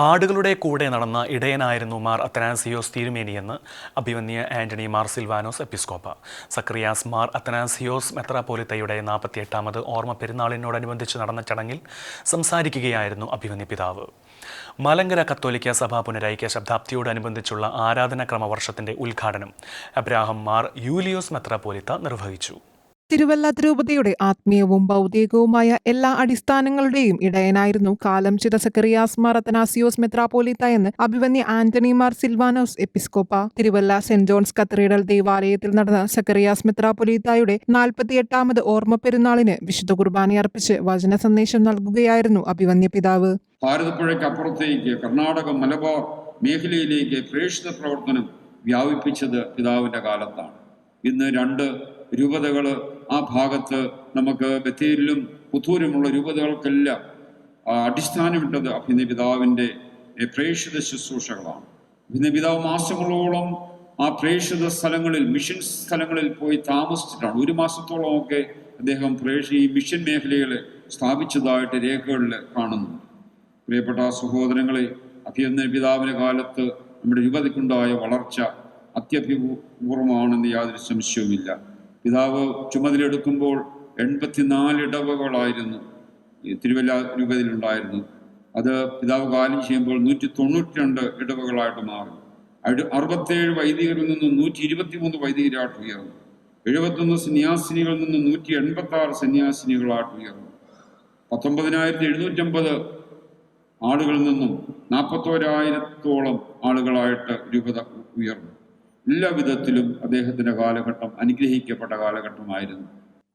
ആടുകളുടെ കൂടെ നടന്ന ഇടയനായിരുന്നു മാർ അത്തനാസിയോസ് തിരുമേനിയെന്ന് അഭിമന്യ ആന്റണി മാർ സിൽവാനോസ് എപ്പിസ്കോപ്പ. സക്രിയാസ് മാർ അത്തനാസിയോസ് മെത്രാപോലിത്തയുടെ നാൽപ്പത്തിയെട്ടാമത് ഓർമ്മ പെരുന്നാളിനോടനുബന്ധിച്ച് നടന്ന ചടങ്ങിൽ സംസാരിക്കുകയായിരുന്നു അഭിമന്യ പിതാവ്. മലങ്കര കത്തോലിക്ക സഭ പുനരൈക്യ ശബ്ദാബ്ദിയോടനുബന്ധിച്ചുള്ള ആരാധനാക്രമ വർഷത്തിന്റെ ഉദ്ഘാടനം അബ്രാഹം മാർ യൂലിയോസ് മെത്രാപോലിത്ത നിർവഹിച്ചു. തിരുവല്ല തിരുപതിയുടെ ആത്മീയവും ഭൗതികവുമായ എല്ലാ അടിസ്ഥാനങ്ങളുടെയും ഇടയനായിരുന്നു കാലം ചിത സക്കറിയാസ് മാറത്തനാസിയോസ് മെത്രാപോലിത്ത എന്ന് അഭിവന്യ ആന്റണി മാർ സിൽവാനോസ് എപ്പിസ്കോപ്പ. തിരുവല്ല സെന്റ് ജോൺസ് കത്തീഡ്രൽ ദേവാലയത്തിൽ നടന്ന സക്കറിയാസ് മെത്രാപോലിത്തായുടെ നാൽപ്പത്തിയെട്ടാമത് ഓർമ്മ പെരുന്നാളിന് വിശുദ്ധ കുർബാന അർപ്പിച്ച് വചന സന്ദേശം നൽകുകയായിരുന്നു അഭിവന്യ പിതാവ്. ഭാരതപ്പുഴയ്ക്ക് അപ്പുറത്തേക്ക് കർണാടക മലബാർ മേഖലയിലേക്ക് പ്രേക്ഷിത പ്രവർത്തനം വ്യാപിപ്പിച്ചത് പിതാവിന്റെ കാലത്താണ്. ഇന്ന് രണ്ട് രൂപതകൾ ആ ഭാഗത്ത് നമുക്ക് ബത്തേരിലും പുത്തൂരുമുള്ള രൂപതകൾക്കെല്ലാം അടിസ്ഥാനമിട്ടത് അഭിനയ പിതാവിന്റെ എ, പ്രേക്ഷിത ശുശ്രൂഷകളാണ്. അഭിനയ പിതാവ് മാസങ്ങളോളം ആ പ്രേക്ഷിത സ്ഥലങ്ങളിൽ മിഷൻ സ്ഥലങ്ങളിൽ പോയി താമസിച്ചിട്ടാണ്. ഒരു മാസത്തോളമൊക്കെ അദ്ദേഹം പ്രേക്ഷ ഈ മിഷൻ മേഖലകൾ സ്ഥാപിച്ചതായിട്ട് രേഖകളിൽ കാണുന്നു പ്രിയപ്പെട്ട സഹോദരങ്ങളെ അഭിയന്ന പിതാവിന്റെ കാലത്ത് നമ്മുടെ യുവതിക്കുണ്ടായ വളർച്ച അത്യഭിപൂർവമാണെന്ന് യാതൊരു സംശയവുമില്ല. പിതാവ് ചുമതലയെടുക്കുമ്പോൾ എൺപത്തിനാല് ഇടവകളായിരുന്നു തിരുവല്ല രൂപതയിലുണ്ടായിരുന്നു അത് പിതാവ് കാലം ചെയ്യുമ്പോൾ നൂറ്റി തൊണ്ണൂറ്റി രണ്ട് ഇടവകളായിട്ട് മാറി അഴു- അറുപത്തേഴ് വൈദികരിൽ നിന്ന് നൂറ്റി ഇരുപത്തി മൂന്ന് വൈദികരായിട്ട് ഉയർന്നു. എഴുപത്തൊന്ന് സന്യാസിനികളിൽ നിന്ന് നൂറ്റി എൺപത്തി ആറ് സന്യാസിനികളായിട്ട് ഉയർന്നു. പത്തൊമ്പതിനായിരത്തി എഴുന്നൂറ്റമ്പത് ആളുകളിൽ നിന്നും നാൽപ്പത്തോരായിരത്തോളം ആളുകളായിട്ട് രൂപത ഉയർന്നു. എല്ലാ വിധത്തിലും അദ്ദേഹത്തിന്റെ കാലഘട്ടം അനുഗ്രഹിക്കപ്പെട്ട കാലഘട്ടമായിരുന്നു.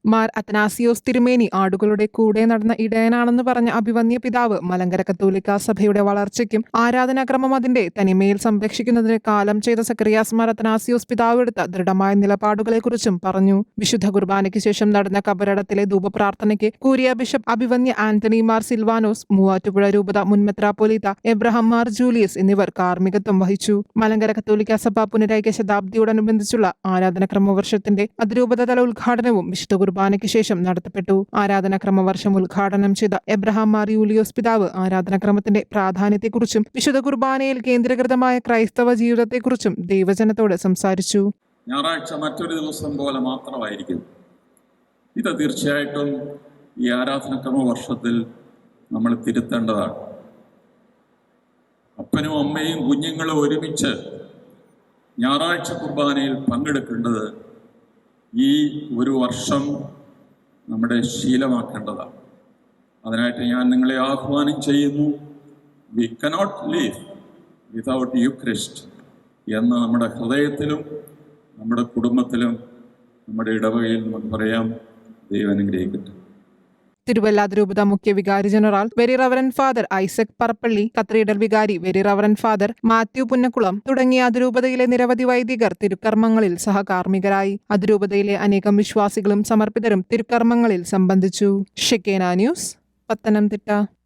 മാർ അത്തനാസിയോസ് തിരുമേനി ആടുകളുടെ കൂടെ നടന്ന ഇടയനാണെന്ന് പറഞ്ഞ അഭിവന്യ പിതാവ് മലങ്കര കത്തോലിക്ക സഭയുടെ വളർച്ചയ്ക്കും ആരാധനാക്രമം അതിന്റെ തനിമയിൽ സംരക്ഷിക്കുന്നതിന് കാലം ചെയ്ത സക്രിയാസ് മാർ അത്തനാസിയോസ് പിതാവ് എടുത്ത ദൃഢമായ നിലപാടുകളെക്കുറിച്ചും പറഞ്ഞു. വിശുദ്ധ കുർബാനയ്ക്ക് ശേഷം നടന്ന കബരടത്തിലെ ധൂപപ്രാർത്ഥനയ്ക്ക് കൂരിയ ബിഷപ്പ് അഭിവന്യ ആന്റണി മാർ സിൽവാനോസ് മൂവാറ്റുപുഴ രൂപത മുൻ മെത്രാപ്പൊലീത്ത എബ്രഹാം മാർ ജൂലിയസ് എന്നിവർ കാർമ്മികത്വം വഹിച്ചു. മലങ്കര കത്തോലിക്ക സഭ പുനരൈക്യ ശതാബ്ദിയോടനുബന്ധിച്ചുള്ള ആരാധനാക്രമ വർഷത്തിന്റെ അതിരൂപതല ഉദ്ഘാടനവും വിശുദ്ധ കുർബാനയ്ക്ക് ശേഷം നടത്തപ്പെട്ടു. ആരാധനാക്രമ വർഷം ഉദ്ഘാടനം ചെയ്ത എബ്രഹാം മാർ യൂലിയോസ് പിതാവ് ആരാധനാക്രമത്തിന്റെ പ്രാധാന്യത്തെക്കുറിച്ചും വിശുദ്ധ കുർബാനയിൽ കേന്ദ്രീകൃതമായ ക്രൈസ്തവ ജീവിതത്തെക്കുറിച്ചും ദൈവജനത്തോട് സംസാരിച്ചു. ഞായറാഴ്ച മറ്റൊരു ദിവസം പോലെ മാത്രമായിരിക്കും. ഇത് തീർച്ചയായിട്ടും ഈ ആരാധനക്രമ വർഷത്തിൽ നമ്മൾ തിരുത്തേണ്ടതാണ്. അപ്പനും അമ്മയും കുഞ്ഞുങ്ങളും ഒരുമിച്ച് ഞായറാഴ്ച കുർബാനയിൽ പങ്കെടുക്കേണ്ടത് ഈ ഒരു വർഷം നമ്മുടെ ശീലമാക്കേണ്ടതാണ്. അതിനായിട്ട് ഞാൻ നിങ്ങളെ ആഹ്വാനം ചെയ്യുന്നു we cannot live without Eucharist എന്ന് നമ്മുടെ ഹൃദയത്തിലും നമ്മുടെ കുടുംബത്തിലും നമ്മുടെ ഇടവകയിൽ നമുക്ക് പറയാം ദൈവം അനുഗ്രഹിക്കട്ടെ. തിരുവല്ല അതിരൂപത മുഖ്യ വികാരി general very reverend father Isaac Parappally cathedral വികാരി very reverend father Mathew Punnakkulam തുടങ്ങിയ അതിരൂപതയിലെ നിരവധി വൈദികർ തിരുക്കർമ്മങ്ങളിൽ സഹകാർമ്മികരായി. അതിരൂപതയിലെ അനേകം വിശ്വാസികളും സമർപ്പിതരും തിരുക്കർമ്മങ്ങളിൽ സംബന്ധിച്ചു. ഷെക്കേന ന്യൂസ് പത്തനംതിട്ട.